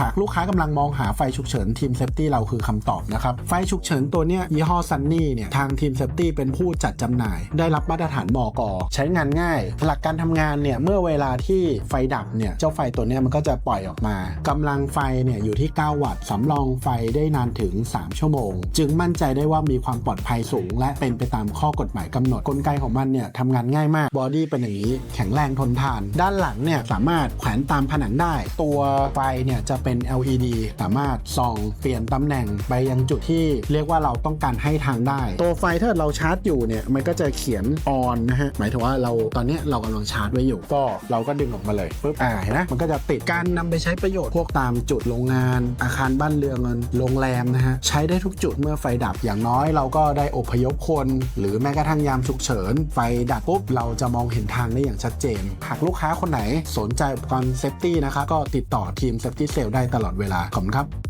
หากลูกค้ากำลังมองหาไฟฉุกเฉินทีมเซฟตี้เราคือคำตอบนะครับ ไฟฉุกเฉินตัวเนี้ยยี่ห้อซันนี่เนี่ย ทางทีมเซฟตี้เป็นผู้จัดจำหน่าย ได้รับมาตรฐานมอกใช้งานง่าย หลักการทำงานเนี่ย เมื่อเวลาที่ไฟดับเนี่ย เจ้าไฟตัวเนี้ยมันก็จะปล่อยออกมากำลังไฟเนี่ยอยู่ที่ 9 วัตต์สำรองไฟได้นานถึง 3 ชั่วโมง จึงมั่นใจได้ว่ามีความปลอดภัยสูง และเป็นไปตามข้อกฎหมายกำหนดกลไกของมันเนี่ยทำงานง่ายมากบอดี้เป็นอย่างนี้แข็งแรงทนทาน ด้านหลังเนี่ยสามารถแขวนตามผนังได้ ตัวไฟเนี่ยจะเป็น LED สามารถส่องเปลี่ยนตำแหน่งไปยังจุดที่เรียกว่าเราต้องการให้ทางได้ ตัวไฟถ้าเราชาร์จอยู่เนี่ยมันก็จะเขียน on นนะฮะหมายถึงว่าเราตอนนี้เรากำลังชาร์จไว้อยู่ ก็เราก็ดึงออกมาเลยปุ๊บอ่าเห็นไหมมันก็จะติดการนำไปใช้ประโยชน์พวกตามจุดโรงงาน อาคารบ้านเรือนโรงแรมนะฮะใช้ได้ทุกจุดเมื่อไฟดับอย่างน้อยเราก็ได้อพยพคน หรือแม้กระทั่งยามฉุกเฉิน ไฟดับปุ๊บเราจะมองเห็นทางได้อย่างชัดเจน หากลูกค้าคนไหนสนใจอุปกรณ์เซฟตี้นะครับก็ติดต่อทีมเซฟตี้เซลได้ตลอดเวลาขอบคุณครับ